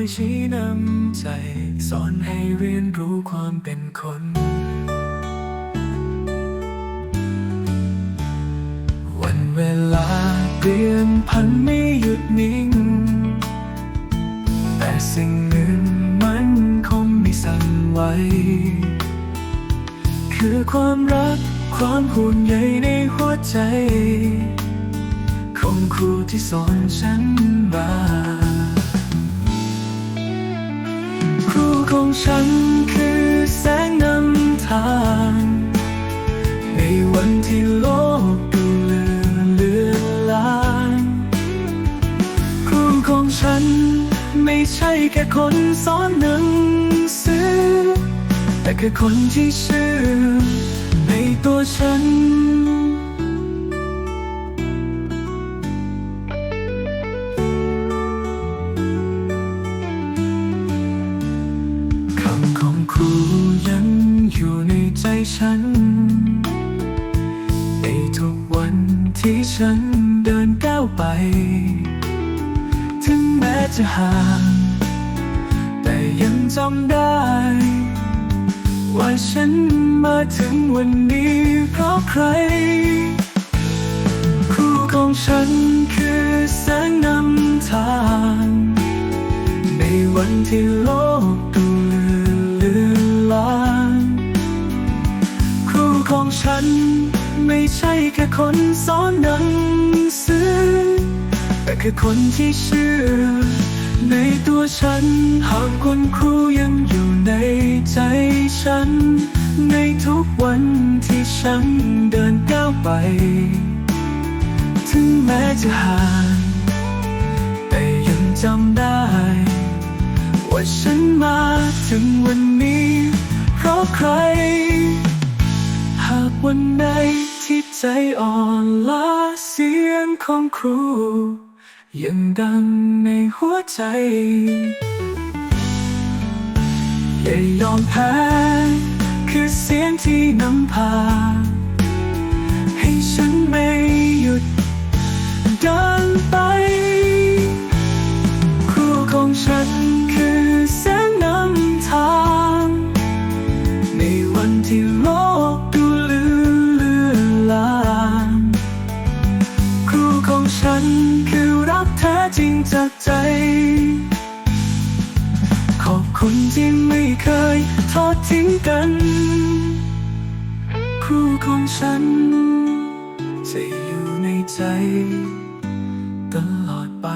อยชี้นำใจ สอนให้เรียนรู้ความเป็นคน วันเวลาเปลี่ยนพันไม่หยุดนิ่ง แต่สิ่งหนึ่งมันคงไม่สั่นไหวคือความรักความห่วงใยในหัวใจ ของครูที่สอนฉันมา ของฉันคือแสงนำทาง ในวันที่โลกดูเลือนเลือนลางครูของฉันไม่ใช่แค่คนสอนหนังสือ แต่คือคนที่เชื่อในตัวฉัน อยู่ในใจฉัน ในทุกวันที่ฉันเดินก้าวไป ถึงแม้จะห่าง แต่ยังจำได้ ว่าฉันมาถึงวันนี้เพราะใคร ครูของฉันคือแสงนำทาง ในวันที่โลก ของฉัน ไม่ใช่แค่คนสอนหนังสือ แต่คือคนที่เชื่อ ในตัวฉัน หากคุณครูยังอยู่ในใจฉัน ในทุกวันที่ฉันเดินก้าวไป ถึงแม้จะห่างแต่ยังจำได้ ว่าฉันมาถึงวันนี้ เพราะใคร วันไหนที่ใจอ่อนล้าเสียงของครู ยังดังในหัวใจ อย่ายอมแพ้ คือเสียงที่นำพา ให้ฉันไม่หยุดเดินไป จากใจ ขอบคุณที่ไม่เคยทอดทิ้งกัน ครูของฉัน จะอยู่ในใจ ตลอดไป